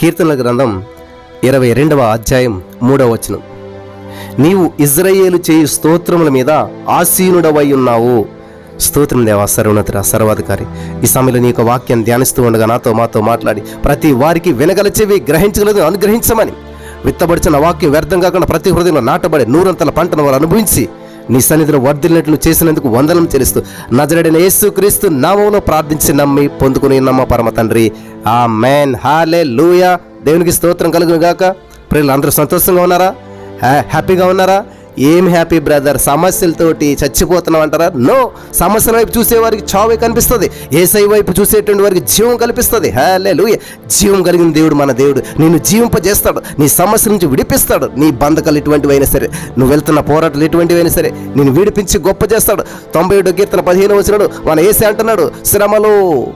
కీర్తనల గ్రంథం ఇరవై రెండవ అధ్యాయం మూడవ వచనం. నీవు ఇజ్రాయేలు చేయు స్తోత్రముల మీద ఆసీనుడవై ఉన్నావు. స్తోత్రం దేవా సర్వోన్నతుడ సర్వాధికారి. ఈ సమయంలో నీ యొక్క వాక్యాన్ని ధ్యానిస్తూ ఉండగా నాతో మాతో మాట్లాడి ప్రతి వారికి వినగల చెవి గ్రహించగలదు అనుగ్రహించమని. విత్తబడిచిన వాక్యం వ్యర్థం కాకుండా ప్రతి హృదయంలో నాటబడి నూరంతల పంటను వారు అనుభవించి నీ సన్నిధిలో వర్ధిల్లినట్లు చేసినందుకు వందనం చెల్లిస్తూ నజరడిన యేసు క్రీస్తు నామంలో ప్రార్థించి నమ్మి పొందుకుని నమ్మ పరమ తండ్రి. ఆ మేన్ హాలే లూయా దేవునికి స్తోత్రం కలుగును ప్రజలు ప్రియులు అందరూ సంతోషంగా ఉన్నారా? హ్యాపీగా ఉన్నారా? ఏం హ్యాపీ బ్రదర్? సమస్యలతోటి చచ్చిపోతున్నాం అంటారా? నో. సమస్యల వైపు చూసే వారికి చావే కనిపిస్తుంది. ఏసై వైపు చూసేటువంటి వారికి జీవం కల్పిస్తుంది. హలే జీవం కలిగిన దేవుడు మన దేవుడు. నిన్ను జీవింపజేస్తాడు. నీ సమస్య నుంచి విడిపిస్తాడు. నీ బంధకాలు ఇటువంటివైనా సరే నువ్వు వెళ్తున్న పోరాటాలు ఎటువంటివైనా సరే నేను విడిపించి గొప్ప చేస్తాడు. తొంభై ఏడు కీర్తన పదిహేను వచ్చినాడు మన ఏసే అంటున్నాడు శ్రమలో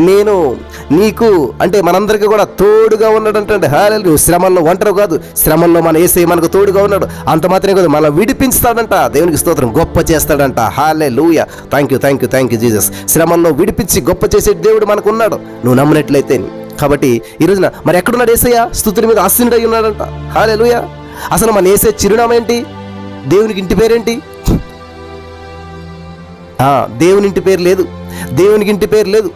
నేను నీకు అంటే మనందరికీ కూడా తోడుగా ఉన్నాడంటే హాలెలు శ్రమల్లో ఒంటరి కాదు. శ్రమల్లో మన ఏసై మనకు తోడుగా ఉన్నాడు. అంత మాత్రమే కాదు మనం విడిపించుతాడంట. దేవునికి స్తోత్రం గొప్ప చేస్తాడంట. Hallelujah thank you thank you thank you Jesus శ్రమల్లో విడిపించి గొప్ప చేసే దేవుడు మనకు ఉన్నాడు నువ్వు నమ్మినట్లయితే కాబట్టి ఈ రోజున మరి ఎక్కడున్నాడు ఏసయ్య స్థుతుల మీద ఆశీనుడై ఉన్నాడంట. హాలే లూయ అసలు మన ఏసే చిరునామా ఏంటి? దేవునికి ఇంటి పేరేంటి? దేవుని ఇంటి పేరు లేదు. దేవునికి ఇంటి పేరు లేదు.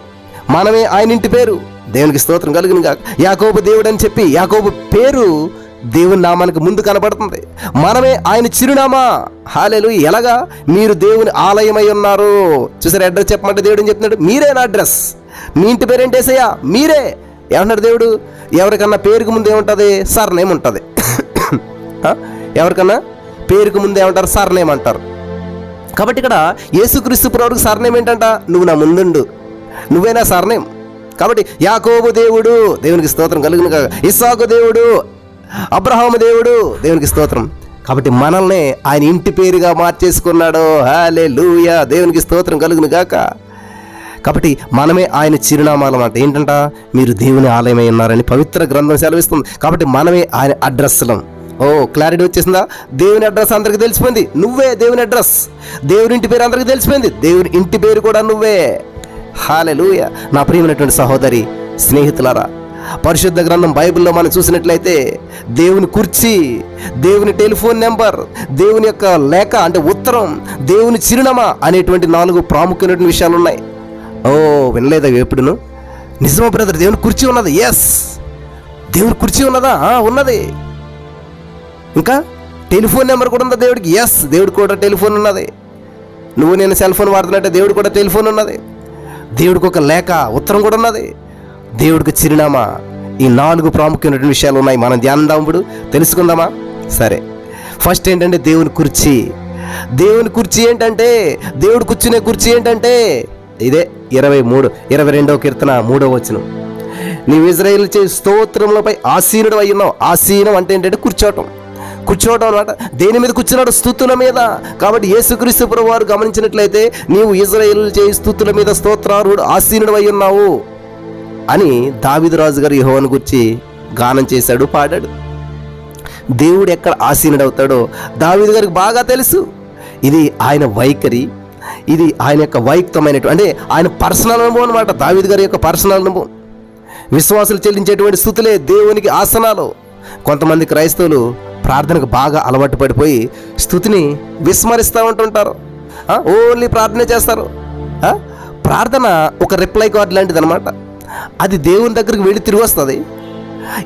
మనమే ఆయన ఇంటి పేరు. దేవునికి స్తోత్రం కలిగిన కాక యాకోబు దేవుడు అని చెప్పి యాకోబు పేరు దేవుని నామానికి ముందు కనబడుతుంది. మనమే ఆయన చిరునామా. హాలేలు ఎలాగా? మీరు దేవుని ఆలయమై ఉన్నారు. చూసారు అడ్రస్ చెప్పమంటే దేవుడు అని చెప్తున్నాడు? మీరే నా అడ్రస్. మీ ఇంటి పేరు ఏంటేసయ్యా మీరే. ఏమన్నాడు దేవుడు? ఎవరికన్నా పేరుకు ముందు ఏముంటుంది? సర్నేమ్ ఉంటుంది. ఎవరికన్నా పేరుకు ముందు ఏమంటారు? సర్నేమ్ అంటారు. కాబట్టి ఇక్కడ యేసుక్రీస్తు ప్రభువుకి సర్నేమ్ ఏంటంట? నువ్వు నా ముందుండు. నువ్వేనా సర్నేమ్ సర్నేం? కాబట్టి యాకోబు దేవుడు దేవునికి స్తోత్రం కలిగిన కాక ఇస్సాకు దేవుడు అబ్రహాము దేవుడు దేవునికి స్తోత్రం. కాబట్టి మనల్ని ఆయన ఇంటి పేరుగా మార్చేసుకున్నాడు. హాలే లూయా దేవునికి స్తోత్రం కలుగును గాక కాబట్టి మనమే ఆయన చిరునామాలు అన్నమాట ఏంటంట? మీరు దేవుని ఆలయమై ఉన్నారని పవిత్ర గ్రంథం సెలవిస్తుంది. కాబట్టి మనమే ఆయన అడ్రస్లం ఓ క్లారిటీ వచ్చేసిందా? దేవుని అడ్రస్ అందరికీ తెలిసిపోయింది. నువ్వే దేవుని అడ్రస్. దేవుని ఇంటి పేరు అందరికీ తెలిసిపోయింది. దేవుని ఇంటి పేరు కూడా నువ్వే. హాలెలూయ. నా ప్రియమైనటువంటి సహోదరి స్నేహితులారా పరిశుద్ధ గ్రంథం బైబిల్లో మనం చూసినట్లయితే దేవుని కుర్చీ దేవుని టెలిఫోన్ నెంబర్ దేవుని యొక్క లేఖ అంటే ఉత్తరం దేవుని చిరునామా అనేటువంటి నాలుగు ప్రాముఖ్యమైనటువంటి విషయాలు ఉన్నాయి ఓ వినలేదా ఎప్పుడును? నిజమా బ్రదర్ దేవుని కుర్చీ ఉన్నది? ఎస్ దేవుని కుర్చీ ఉన్నదా? ఉన్నది. ఇంకా? టెలిఫోన్ నెంబర్ కూడా ఉందా దేవుడికి? ఎస్ దేవుడికి కూడా టెలిఫోన్ ఉన్నది. నువ్వు నేను సెల్ ఫోన్ వాడుతున్నట్టే దేవుడు కూడా టెలిఫోన్ ఉన్నది. దేవుడికి ఒక లేఖ ఉత్తరం కూడా ఉన్నది. దేవుడికి చిరునామా ఈ నాలుగు ప్రాముఖ్యమైన విషయాలు ఉన్నాయి. మనం ధ్యానం ఇప్పుడు. తెలుసుకుందామా? సరే. ఫస్ట్ ఏంటంటే దేవుని కుర్చీ. దేవుని కుర్చీ ఏంటంటే దేవుడు కూర్చునే కుర్చీ ఏంటంటే ఇదే ఇరవై మూడు ఇరవై రెండవ కీర్తన మూడవ వచనం. నీవు ఇజ్రాయిల్ చే స్తోత్రములపై ఆసీనుడు అయి ఉన్నావు. ఆసీనం అంటే ఏంటంటే కూర్చోవటం. కూర్చోవడం అనమాట దేని మీద కూర్చున్నాడు? స్థుతుల మీద. కాబట్టి యేసుక్రీస్తు ప్రభు వారు గమనించినట్లయితే నీవు ఇజ్రాయేల్ చేయి స్థుతుల మీద స్తోత్రారుడు ఆసీనుడు అయి ఉన్నావు అని దావిదరాజు గారు యహోవను గురించి గానం చేశాడు పాడాడు. దేవుడు ఎక్కడ ఆసీనుడు అవుతాడో దావీదు గారికి బాగా తెలుసు. ఇది ఆయన వైఖరి. ఇది ఆయన యొక్క వైయక్తమైనటువంటి అంటే ఆయన పర్సనల్ అనుభవం అనమాట దావీదు గారి యొక్క పర్సనల్ అనుభవం. విశ్వాసులు చెల్లించేటువంటి స్థుతులే దేవునికి ఆసనాలు. కొంతమంది క్రైస్తవులు ప్రార్థనకు బాగా అలవాటు పడిపోయి స్థుతిని విస్మరిస్తూ ఉంటుంటారు. ఓన్లీ ప్రార్థన చేస్తారు. ప్రార్థన ఒక రిప్లై కార్డ్ లాంటిది అనమాట అది దేవుని దగ్గరికి వెళ్ళి తిరిగి వస్తుంది.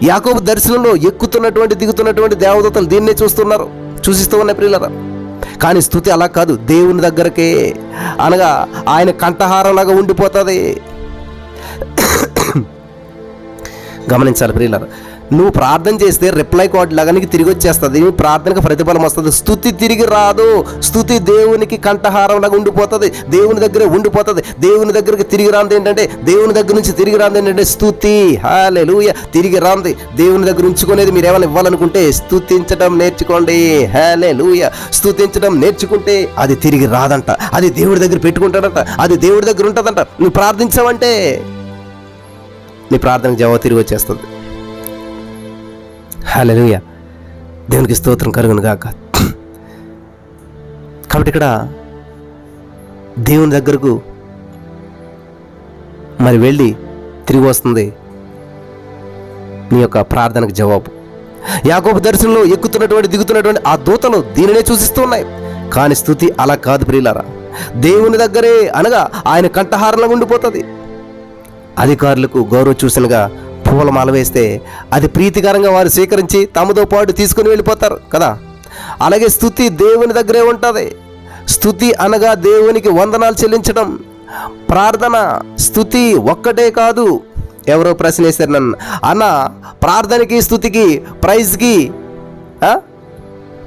యాకోబు దర్శనంలో ఎక్కుతున్నటువంటి దిగుతున్నటువంటి దేవదతలు దీన్నే చూస్తున్నారు. చూసిస్తూ ఉన్నాయి ప్రియులరా. కానీ స్థుతి అలా కాదు. దేవుని దగ్గరకే. అనగా ఆయన కంఠహారంలాగా ఉండిపోతుంది. గమనించాలి ప్రియులరా. నువ్వు ప్రార్థన చేస్తే రిప్లై కార్డ్ లాగా నీకు తిరిగి వచ్చేస్తుంది. నీ ప్రార్థనకు ప్రతిఫలం వస్తుంది. స్థుతి తిరిగి రాదు. స్థుతి దేవునికి కంఠహారం లాగా ఉండిపోతుంది. దేవుని దగ్గరే ఉండిపోతుంది. దేవుని దగ్గరికి తిరిగి రాంది ఏంటంటే దేవుని దగ్గర నుంచి తిరిగి రాంది ఏంటంటే స్థుతి. హాలే తిరిగి రాంది దేవుని దగ్గర ఉంచుకునేది మీరు ఏమైనా ఇవ్వాలనుకుంటే స్థుతించడం నేర్చుకోండి. హాలే లూయ స్థుతించడం నేర్చుకుంటే అది తిరిగి రాదంట. అది దేవుడి దగ్గర పెట్టుకుంటాడంట. అది దేవుడి దగ్గర ఉంటుందంట. నువ్వు ప్రార్థించావంటే నీ ప్రార్థనకు జవాబు తిరిగి వచ్చేస్తుంది. హల్లెలూయా దేవునికి స్తోత్రం కలుగును గాక కాబట్టి ఇక్కడ దేవుని దగ్గరకు మరి వెళ్ళి తిరిగి వస్తుంది నీ యొక్క ప్రార్థనకు జవాబు. యాకోబు దర్శనంలో ఎక్కుతున్నటువంటి దిగుతున్నటువంటి ఆ దూతలు దీనినే సూచిస్తున్నాయి. కానీ స్థుతి అలా కాదు ప్రియులారా. దేవుని దగ్గరే అనగా ఆయన కంఠహారంలో ఉండిపోతుంది. అధికారులకు గౌరవ చూసినగా పూలమాల వేస్తే అది ప్రీతికరంగా వారు స్వీకరించి తమతో పాటు తీసుకుని వెళ్ళిపోతారు కదా? అలాగే స్థుతి దేవుని దగ్గరే ఉంటుంది. స్థుతి అనగా దేవునికి వందనాలు చెల్లించడం. ప్రార్థన స్థుతి ఒక్కటే కాదు. ఎవరో ప్రశ్న వేశారు నన్ను. అన్న ప్రార్థనకి స్థుతికి ప్రైజ్కి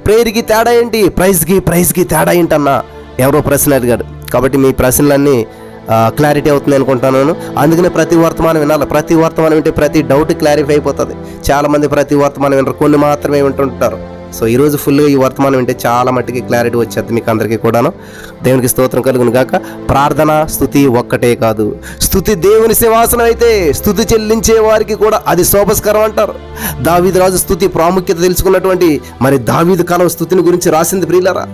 ప్రేయర్కి తేడా ఏంటి? ప్రైజ్కి ప్రైజ్కి తేడా ఏంటన్నా? ఎవరో ప్రశ్న అడిగాడు. కాబట్టి మీ ప్రశ్నలన్నీ క్లారిటీ అవుతుంది అనుకుంటున్నాను అందుకనే ప్రతి వర్తమానం వినాలి. ప్రతి వర్తమానం వింటే ప్రతి డౌట్ క్లారిఫై అయిపోతుంది. చాలామంది ప్రతి వర్తమానం వినరు. కొన్ని మాత్రమే వింటుంటారు. సో ఈరోజు ఫుల్గా ఈ వర్తమానం వింటే చాలా మట్టికి క్లారిటీ వచ్చేది మీకు అందరికీ కూడాను. దేవునికి స్తోత్రం కలుగును గాక. ప్రార్థన స్థుతి ఒక్కటే కాదు. స్థుతి దేవుని సింహాసనం అయితే స్థుతి చెల్లించే వారికి కూడా అది శోభస్కరం అంటారు. దావీదు రాజు స్థుతి ప్రాముఖ్యత తెలుసుకున్నటువంటి మరి దావీదు కాలం స్థుతిని గురించి రాసింది ప్రియులరా?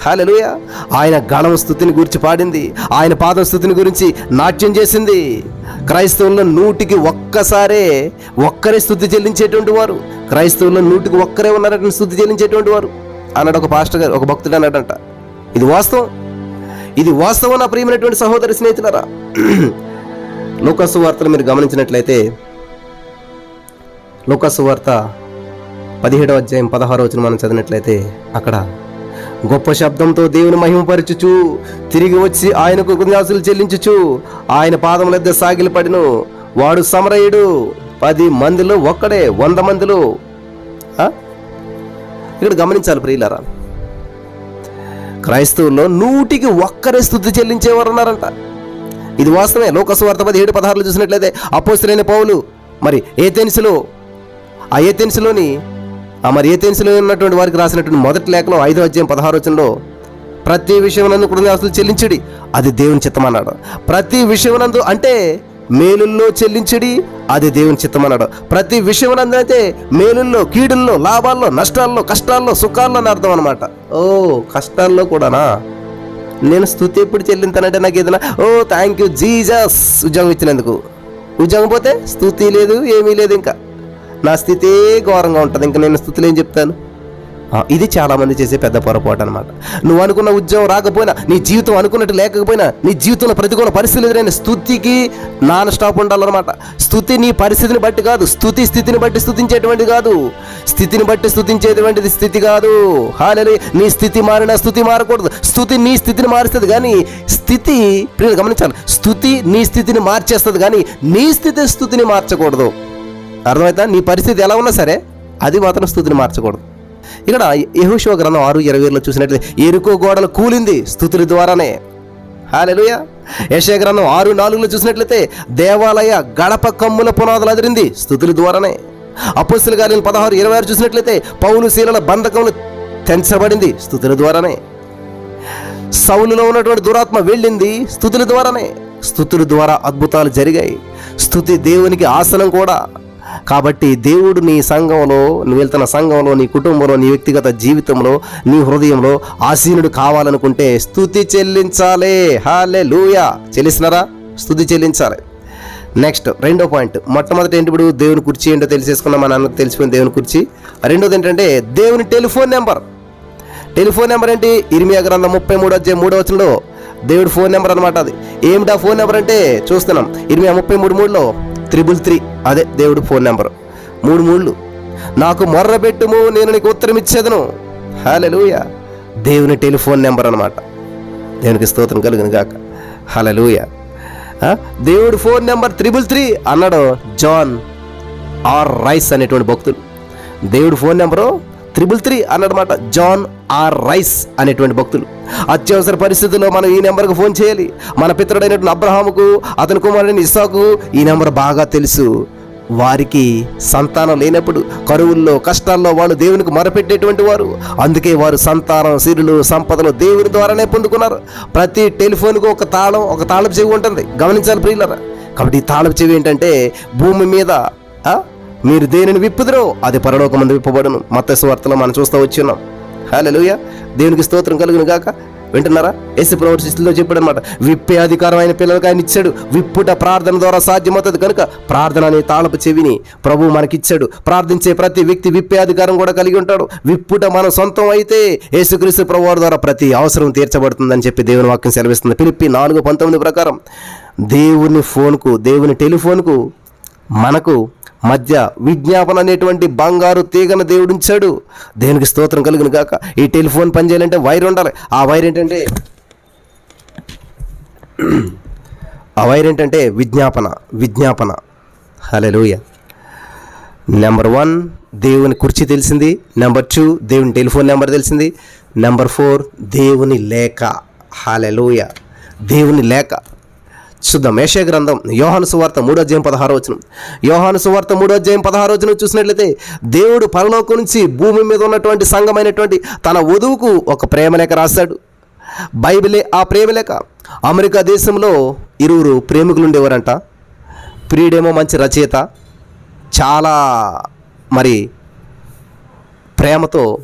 హాలలుయ ఆయన గణం స్థుతిని గురించి పాడింది. ఆయన పాదం స్థుతిని గురించి నాట్యం చేసింది. క్రైస్తవుల్లో నూటికి ఒక్కసారే ఒక్కరే స్థుతి చెల్లించేటువంటి వారు. క్రైస్తవుల్లో నూటికి ఒక్కరే ఉన్నారట స్థుతి చెల్లించేటువంటి వారు. అన్నాడు ఒక పాస్టర్ గారు ఒక భక్తుడు అన్నాడంట. ఇది వాస్తవం. ఇది వాస్తవం నా ప్రియమైనటువంటి సహోదరి స్నేహితులరా. లోకసు వార్తలు మీరు గమనించినట్లయితే లోకసు వార్త పదిహేడవ అధ్యాయం పదహారో వచ్చిన మనం చదివినట్లయితే అక్కడ గొప్ప శబ్దంతో దేవుని మహిమపరచుచు తిరిగి వచ్చి ఆయనకు కృతజ్ఞాసులు చెల్లించుచు ఆయన పాదముల దగ్గర సాగిలి పడిను. వాడు సమరయుడు. పది మందిలో ఒక్కడే వంద మందిలో. ఇక్కడ గమనించాలి ప్రియులరా. క్రైస్తవుల్లో నూటికి ఒక్కరే స్థుతి చెల్లించేవారు ఉన్నారంట. ఇది వాస్తవమే. పది పదిహేడు పదహారులు చూసినట్లయితే అపోస్తులైన పౌలు మరి ఏథెన్స్లో ఆ ఏథెన్స్లోని మరి ఏథెన్స్లో ఉన్నటువంటి వారికి రాసినటువంటి మొదటి లేఖలో ఐదో అధ్యాయం పదహారు వచనంలో ప్రతి విషయమునందు కృతజ్ఞతలు చెల్లించడి అది దేవుని చిత్తమన్నాడు. ప్రతి విషయమునందు అంటే మేలుల్లో చెల్లించడి అది దేవుని చిత్తం అన్నాడు ప్రతి విషయమునందు అయితే మేలుల్లో కీడుల్లో లాభాల్లో నష్టాల్లో కష్టాల్లో సుఖాల్లో అని అర్థం అనమాట ఓ కష్టాల్లో కూడానా? నేను స్థుతి ఎప్పుడు చెల్లింతానంటే నాకు ఏదైనా ఓ థ్యాంక్ యూ జీజస్ ఉద్యోగం ఇచ్చినందుకు. ఉద్యోగం పోతే స్థుతి లేదు ఏమీ లేదు ఇంకా. నా స్థితే ఘోరంగా ఉంటుంది. ఇంకా నేను స్థుతులు ఏం చెప్తాను? ఇది చాలామంది చేసే పెద్ద పొరపాటు అనమాట నువ్వు అనుకున్న ఉద్యోగం రాకపోయినా నీ జీవితం అనుకున్నట్టు లేకపోయినా నీ జీవితంలో ప్రతికూల పరిస్థితులు ఎదురైన స్థుతికి నాన్ స్టాప్ ఉండాలన్నమాట. స్థుతి నీ పరిస్థితిని బట్టి కాదు స్థుతి స్థితిని బట్టి స్థుతించేటువంటిది కాదు. స్థితిని బట్టి స్థుతించేటువంటిది స్థితి కాదు. హాలే నీ స్థితి మారిన స్థుతి మారకూడదు. స్థుతి నీ స్థితిని మారుస్తుంది కానీ స్థితి ప్రియులు గమనించాలి. స్థుతి నీ స్థితిని మార్చేస్తుంది కానీ నీ స్థితి స్థుతిని మార్చకూడదు. అర్థమవుతా నీ పరిస్థితి ఎలా ఉన్నా సరే అది మాత్రం స్థుతిని మార్చకూడదు. ఇక్కడ యహుశివ గ్రంథం ఆరు ఇరవై ఏడులో చూసినట్లయితే ఎరుకో గోడలు కూలింది స్థుతుల ద్వారానే. హాలెలుయ యశయ గ్రంథం ఆరు నాలుగులో చూసినట్లయితే దేవాలయ గడప కమ్ముల పునాదులు అదిరింది స్థుతుల ద్వారానే. అపుస్తుల గారిని పదహారు ఇరవై ఆరు చూసినట్లయితే పౌలు శీలల బంధకములు తెంచబడింది స్థుతుల ద్వారానే. సౌలులో ఉన్నటువంటి దురాత్మ వెళ్ళింది స్థుతుల ద్వారానే. స్థుతుల ద్వారా అద్భుతాలు జరిగాయి. స్థుతి దేవునికి ఆసనం కూడా. కాబట్టి దేవుడు నీ సంఘంలో నువ్వు వెళ్తున్న సంఘంలో నీ కుటుంబంలో నీ వ్యక్తిగత జీవితంలో నీ హృదయంలో ఆసీనుడు కావాలనుకుంటే స్థుతి చెల్లించాలే. హాలే లూయా చెల్లిస్తున్నారా? స్థుతి చెల్లించాలి. నెక్స్ట్ రెండో పాయింట్. మొట్టమొదటి ఏంటి ఇప్పుడు దేవుని కుర్చీ ఏంటో తెలిసేసుకున్నాం మన అన్నకు తెలిసిపోయింది దేవుని కుర్చీ. రెండోది ఏంటంటే దేవుని టెలిఫోన్ నెంబర్. టెలిఫోన్ నెంబర్ ఏంటి? ఇరిమియా గ్రంథం ముప్పై మూడు వచ్చే మూడో వచనంలో దేవుడి ఫోన్ నెంబర్ అనమాట అది. ఏమిటా ఫోన్ నెంబర్ అంటే? చూస్తున్నాం. ఇరిమియా ముప్పై మూడు మూడులో త్రిబుల్ త్రీ. అదే దేవుడు ఫోన్ నెంబర్. మూడు మూడు నాకు మొర్ర పెట్టుము నేను నీకు ఉత్తరం ఇచ్చేదను హలలుయ దేవుని టెలిఫోన్ నెంబర్ అనమాట దేవునికి స్తోత్రం కలుగును గాక. హలలుయ దేవుడు ఫోన్ నెంబర్ త్రిబుల్ త్రీ అన్నాడు జాన్ ఆర్ రైస్ అనేటువంటి భక్తులు. దేవుడు ఫోన్ నెంబరు త్రిబుల్ త్రీ అన్నమాట జాన్ ఆర్ రైస్ అనేటువంటి భక్తులు. అత్యవసర పరిస్థితుల్లో మనం ఈ నెంబర్కు ఫోన్ చేయాలి. మన పితరుడైనటువంటి అబ్రహాముకు అతని కుమారుడైన ఇసాకు ఈ నెంబర్ బాగా తెలుసు. వారికి సంతానం లేనప్పుడు కరువుల్లో కష్టాల్లో వాళ్ళు దేవునికి మొరపెట్టేటువంటి వారు. అందుకే వారు సంతానం సిరులు సంపదలు దేవుని ద్వారానే పొందుకున్నారు. ప్రతి టెలిఫోన్కు ఒక తాళం ఒక తాళపు చెవి ఉంటుంది. గమనించాలి ప్రియులరా. కాబట్టి ఈ తాళపు చెవి ఏంటంటే భూమి మీద మీరు దేనిని విప్పుదరో అది పరలోకమందు విప్పబడును. మత్స్య వార్తలో మనం చూస్తూ వచ్చి హాలలుయ దేవునికి స్తోత్రం కలుగును గాక. వింటున్నారా? ఎస్సు ప్రభు శిష్యులతో చెప్పాడు అనమాట విప్పే అధికారం ఆయన పిల్లలకు ఆయన ఇచ్చాడు. విప్పుట ప్రార్థన ద్వారా సాధ్యమవుతుంది కనుక ప్రార్థన అనే తాళపు చెవిని ప్రభు మనకిచ్చాడు. ప్రార్థించే ప్రతి వ్యక్తి విప్పే అధికారం కూడా కలిగి ఉంటాడు. విప్పుట మన సొంతం అయితే యేసుక్రీస్తు ప్రభు వారి ద్వారా ప్రతి అవసరం తీర్చబడుతుందని చెప్పి దేవుని వాక్యం సెలవిస్తుంది. పిలిపి నాలుగు పంతొమ్మిది ప్రకారం దేవుని ఫోన్కు దేవుని టెలిఫోన్కు మనకు మధ్య విజ్ఞాపన అనేటువంటి బంగారు తీగన దేవుడు ఉంచాడు దేనికి స్తోత్రం కలిగిన కాక ఈ టెలిఫోన్ పని చేయాలంటే వైర్ ఉండాలి. ఆ వైర్ ఏంటంటే ఆ వైర్ ఏంటంటే విజ్ఞాపన విజ్ఞాపన. హలెలూయ నెంబర్ వన్ దేవుని కుర్చీ తెలిసింది. నెంబర్ టూ దేవుని టెలిఫోన్ నెంబర్ తెలిసింది. నెంబర్ ఫోర్ దేవుని లేఖ. హాలెలుయ దేవుని లేఖ. చూద్దాం మేష గ్రంథం యోహాను సువార్త మూడో అధ్యాయం పదహారో వచనం. యోహాను సువార్త మూడో అధ్యాయం పదహారో వచనం చూసినట్లయితే దేవుడు పరలోకం నుంచి భూమి మీద ఉన్నటువంటి సంఘమైనటువంటి తన వధువుకు ఒక ప్రేమలేఖ రాశాడు. బైబిలే ఆ ప్రేమలేఖ అమెరికా దేశంలో ఇరువురు ప్రేమికులు ఉండేవారంట. ప్రియుడేమో మంచి రచయిత. చాలా మరి ప్రేమతో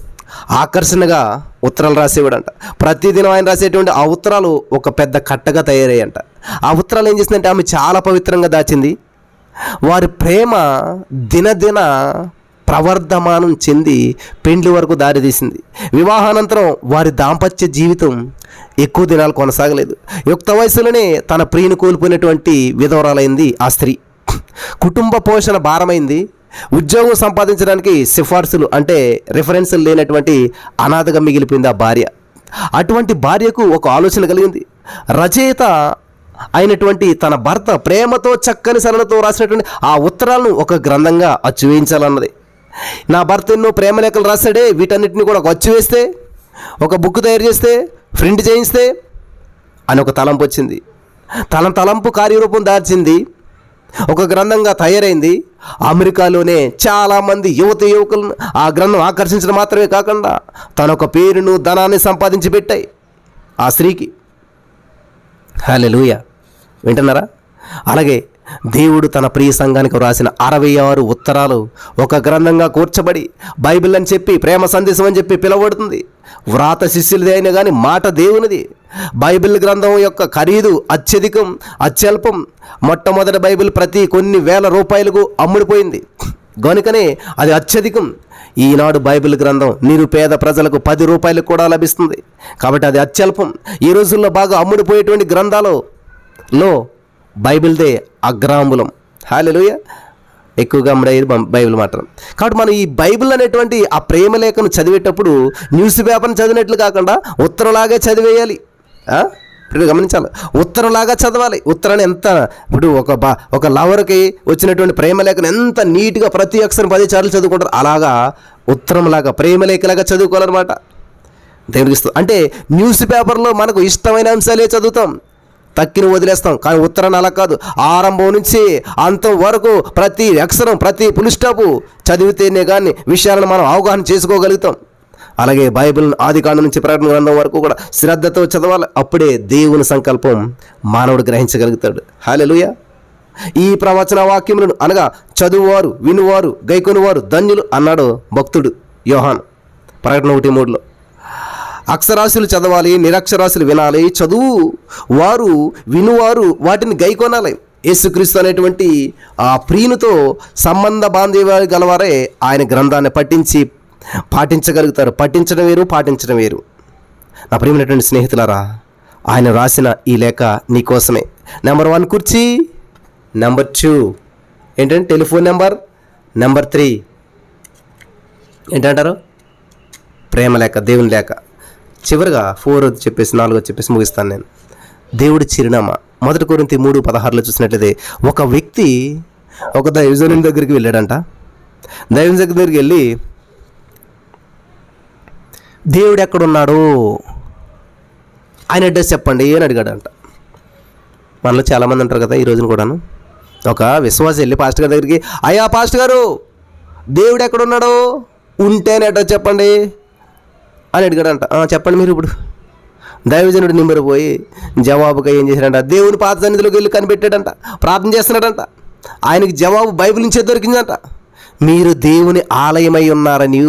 ఆకర్షణగా ఉత్తరాలు రాసేవాడంట. ప్రతిదినం ఆయన రాసేటువంటి ఆ ఉత్తరాలు ఒక పెద్ద కట్టగా తయారయ్యంట ఆ ఉత్తరాలు ఏం చేసిందంటే ఆమె చాలా పవిత్రంగా దాచింది. వారి ప్రేమ దినదిన ప్రవర్ధమానం చెంది పెండ్లి వరకు దారితీసింది వివాహానంతరం వారి దాంపత్య జీవితం ఎక్కువ దినాలు కొనసాగలేదు. యుక్త వయసులోనే తన ప్రియుని కోల్పోయినటువంటి విధవరాలైంది ఆ స్త్రీ. కుటుంబ పోషణ భారమైంది. ఉద్యోగం సంపాదించడానికి సిఫార్సులు అంటే రిఫరెన్సులు లేనటువంటి అనాథగా మిగిలిపోయింది ఆ భార్య. అటువంటి భార్యకు ఒక ఆలోచన కలిగింది. రచయిత అయినటువంటి తన భర్త ప్రేమతో చక్కని సరళతో రాసినటువంటి ఆ ఉత్తరాలను ఒక గ్రంథంగా అచ్చువేయించాలన్నది. నా భర్త ఎన్నో ప్రేమలేఖలు రాశాడే వీటన్నిటిని కూడా ఒక అచ్చు వేస్తే ఒక బుక్ తయారు చేస్తే ప్రింట్ చేయిస్తే అని ఒక తలంపు వచ్చింది. తన తలంపు కార్యరూపం దాల్చింది ఒక గ్రంథంగా తయారైంది. అమెరికాలోనే చాలామంది యువత యువకులను ఆ గ్రంథం ఆకర్షించడం మాత్రమే కాకుండా తన ఒక పేరును ధనాన్ని సంపాదించి పెట్టాయి ఆ స్త్రీకి. హల్లెలూయ. వింటున్నారా? అలాగే దేవుడు తన ప్రియ సంఘానికి వ్రాసిన అరవై ఆరు ఉత్తరాలు ఒక గ్రంథంగా కూర్చబడి బైబిల్ అని చెప్పి ప్రేమ సందేశం అని చెప్పి పిలువబడుతుంది. వ్రాత శిష్యులది అయినా కానీ మాట దేవునిది. బైబిల్ గ్రంథం యొక్క ఖరీదు అత్యధికం అత్యల్పం మొట్టమొదటి బైబిల్ ప్రతి కొన్ని వేల రూపాయలకు అమ్ముడిపోయింది. గనుకనే అది అత్యధికం. ఈనాడు బైబిల్ గ్రంథం నిరుపేద ప్రజలకు పది రూపాయలకు కూడా లభిస్తుంది. కాబట్టి అది అత్యల్పం. ఈ రోజుల్లో బాగా అమ్ముడిపోయేటువంటి గ్రంథాలు లో బైబిల్దే అగ్రాంబులం హాలెలుయ. ఎక్కువగా అమ్ముడయ్యేది బైబిల్ మాత్రం. కాబట్టి మనం ఈ బైబిల్ అనేటువంటి ఆ ప్రేమ లేఖను చదివేటప్పుడు న్యూస్ పేపర్ని చదివినట్లు కాకుండా ఉత్తరంలాగే చదివేయాలి. ఇప్పుడు గమనించాలి. ఉత్తరంలాగా చదవాలి. ఉత్తరాన్ని ఎంత ఇప్పుడు ఒక బా ఒక లవర్కి వచ్చినటువంటి ప్రేమలేఖను ఎంత నీట్గా ప్రతి అక్షరం పది సార్లు చదువుకుంటారు. అలాగా ఉత్తరంలాగా ప్రేమలేఖలాగా చదువుకోవాలన్నమాట. దేవుడికి అంటే న్యూస్ పేపర్లో మనకు ఇష్టమైన అంశాలే చదువుతాం. తక్కిన వదిలేస్తాం. కానీ ఉత్తరాన్ని అలా కాదు. ఆరంభం నుంచి అంతం వరకు ప్రతి అక్షరం ప్రతి పులిస్టాపు చదివితేనే కానీ విషయాలను మనం అవగాహన చేసుకోగలుగుతాం. అలాగే బైబిల్ ఆది కాండం నుంచి ప్రకటన గ్రంథం వరకు కూడా శ్రద్ధతో చదవాలి. అప్పుడే దేవుని సంకల్పం మానవుడు గ్రహించగలుగుతాడు. హాలెలుయ ఈ ప్రవచన వాక్యములను అనగా చదువువారు వినువారు గైకొనివారు ధన్యులు అన్నాడు భక్తుడు యోహాన్. ప్రకటన ఒకటి మూడులో అక్షరాస్యులు చదవాలి నిరక్షరాశులు వినాలి చదువు వారు వినువారు వాటిని గైకొనాలి. యేసుక్రీస్తు అనేటువంటి ఆ ప్రియునితో సంబంధ బాంధవ్యాలు గలవారే ఆయన గ్రంథాన్ని పఠించి పాటించగలుగుతారు. పఠించడం వేరు పాటించడం వేరు. నా ప్రియమైనటువంటి స్నేహితులారా ఆయన రాసిన ఈ లేఖ నీకోసమే నెంబర్ వన్ కుర్చీ నెంబర్ టూ ఏంటంటే టెలిఫోన్ నెంబర్ నెంబర్ త్రీ ఏంటంటారు? ప్రేమ లేఖ దేవుని లేఖ. చివరిగా ఫోర్ చెప్పేసి నాలుగు చెప్పేసి ముగిస్తాను నేను. దేవుడి చిరునామా. మొదటి కొరింతి మూడు పదహారులో చూసినట్లయితే ఒక వ్యక్తి ఒక దైవజనుని దగ్గరికి వెళ్ళాడంట. దైవజన దగ్గరికి వెళ్ళి దేవుడు ఎక్కడున్నాడు ఆయన అడ్రస్ చెప్పండి అని అడిగాడంట. మనలో చాలామంది ఉంటారు కదా ఈ రోజున కూడాను. ఒక విశ్వాసం వెళ్ళి పాస్టర్ గారి దగ్గరికి అయ్యా పాస్టర్ గారు దేవుడు ఎక్కడున్నాడు ఉంటేనే అడ్రస్ చెప్పండి. అని అడిగాడంట. చెప్పండి మీరు ఇప్పుడు. దైవజనుడు నిమ్మరిపోయి జవాబుగా ఏం చేశాడంట దేవుని పాత సన్నిధిలోకి వెళ్ళి కనిపెట్టాడంట ప్రార్థన చేస్తున్నాడంట. ఆయనకి జవాబు బైబిల్ నుంచే దొరికిందంట. మీరు దేవుని ఆలయమై ఉన్నారని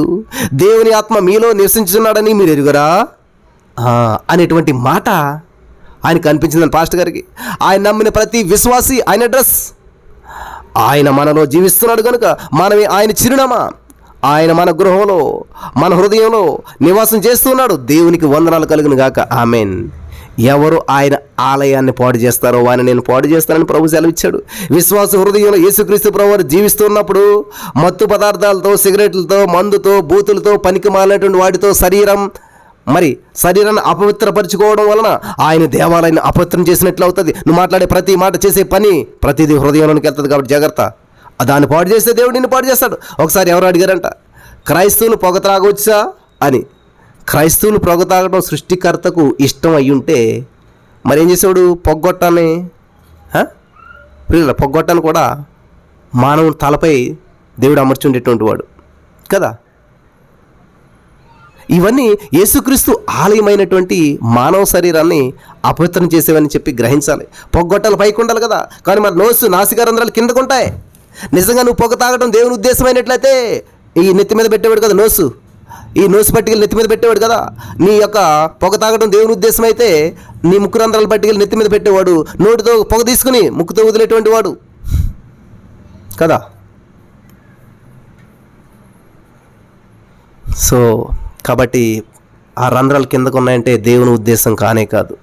దేవుని ఆత్మ మీలో నివసించున్నాడని మీరు ఎరుగురా? అనేటువంటి మాట ఆయనకు అనిపించిందని పాస్టర్ గారికి. ఆయన నమ్మిన ప్రతి విశ్వాసి ఆయన అడ్రస్ ఆయన మనలో జీవిస్తున్నాడు కనుక మనమే ఆయన చిరునామా. ఆయన మన గృహంలో మన హృదయంలో నివాసం చేస్తున్నాడు. దేవునికి వందనాలు కలుగును గాక ఆమెన్. ఎవరు ఆయన ఆలయాన్ని పాడు చేస్తారో వారిని నేను పాడు చేస్తానని ప్రభు సెలవిచ్చాడు. విశ్వాస హృదయంలో యేసుక్రీస్తు ప్రభు జీవిస్తున్నప్పుడు మత్తు పదార్థాలతో సిగరెట్లతో మందుతో బూతులతో పనికి మాలినటువంటి వాటితో శరీరం మరి శరీరాన్ని అపవిత్రపరచుకోవడం వలన ఆయన దేవాలయాన్ని అపవిత్రం చేసినట్లు అవుతుంది. నువ్వు మాట్లాడే ప్రతి మాట చేసే పని ప్రతిదీ హృదయంలోనికి వెళ్తుంది కాబట్టి జాగ్రత్త. దాన్ని పాడు చేస్తే దేవుడు నిన్ను పాడు చేస్తాడు. ఒకసారి ఎవరు అడిగారంట? క్రైస్తవులు పొగ త్రాగవచ్చా అని. క్రైస్తవులు పొగ తాగడం సృష్టికర్తకు ఇష్టం అయ్యుంటే మరేం చేసాడు చేసేవాడు పొగ్గొట్టాన్ని పొగ్గొట్టని కూడా మానవుని తలపై దేవుడు అమర్చుండేటువంటి వాడు కదా? ఇవన్నీ యేసుక్రీస్తు ఆలయమైనటువంటి మానవ శరీరాన్ని అపవిత్రం చేసేవని చెప్పి గ్రహించాలి. పొగ్గొట్టాలు పైకి ఉండాలి కదా. కానీ మరి నోసు నాసికారంధ్రాలు కిందకు ఉంటాయి నిజంగా నువ్వు పొగ తాగడం దేవుని ఉద్దేశమైనట్లయితే ఈ నెత్తి మీద పెట్టేవాడు కదా నోసు. ఈ నోసు పట్టికలు నెత్తి మీద పెట్టేవాడు కదా. నీ యొక్క పొగ తాగడం దేవుని ఉద్దేశం అయితే నీ ముక్కు రంధ్రాల పట్టికలు నెత్తి మీద పెట్టేవాడు నోటితో పొగ తీసుకుని ముక్కుతో వదిలేటువంటి వాడు. కదా? సో కాబట్టి ఆ రంధ్రాలు కిందకు ఉన్నాయంటే దేవుని ఉద్దేశం కానే కాదు.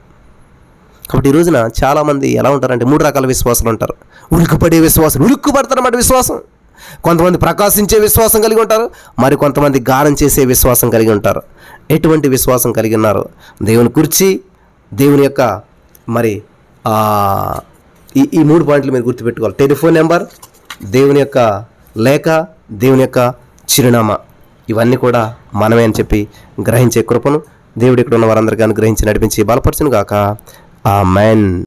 కాబట్టి ఈ రోజున చాలామంది ఎలా ఉంటారంటే మూడు రకాల విశ్వాసాలు ఉంటారు. ఉరుక్కుపడే విశ్వాసం ఉరుక్కుపడతారన్నమాట విశ్వాసం. కొంతమంది ప్రకాశించే విశ్వాసం కలిగి ఉంటారు మరి కొంతమంది గానం చేసే విశ్వాసం కలిగి ఉంటారు. ఎటువంటి విశ్వాసం కలిగి ఉన్నారు? దేవుని కుర్చి దేవుని యొక్క మరి ఈ ఈ మూడు పాయింట్లు మీరు గుర్తుపెట్టుకోవాలి. టెలిఫోన్ నెంబర్ దేవుని యొక్క లేఖ దేవుని యొక్క చిరునామా. ఇవన్నీ కూడా మనమే అని చెప్పి గ్రహించే కృపను దేవుడు ఇక్కడ ఉన్న వారందరికీ అనుగ్రహించి నడిపించి బలపరచును గాక ఆ మ్యాన్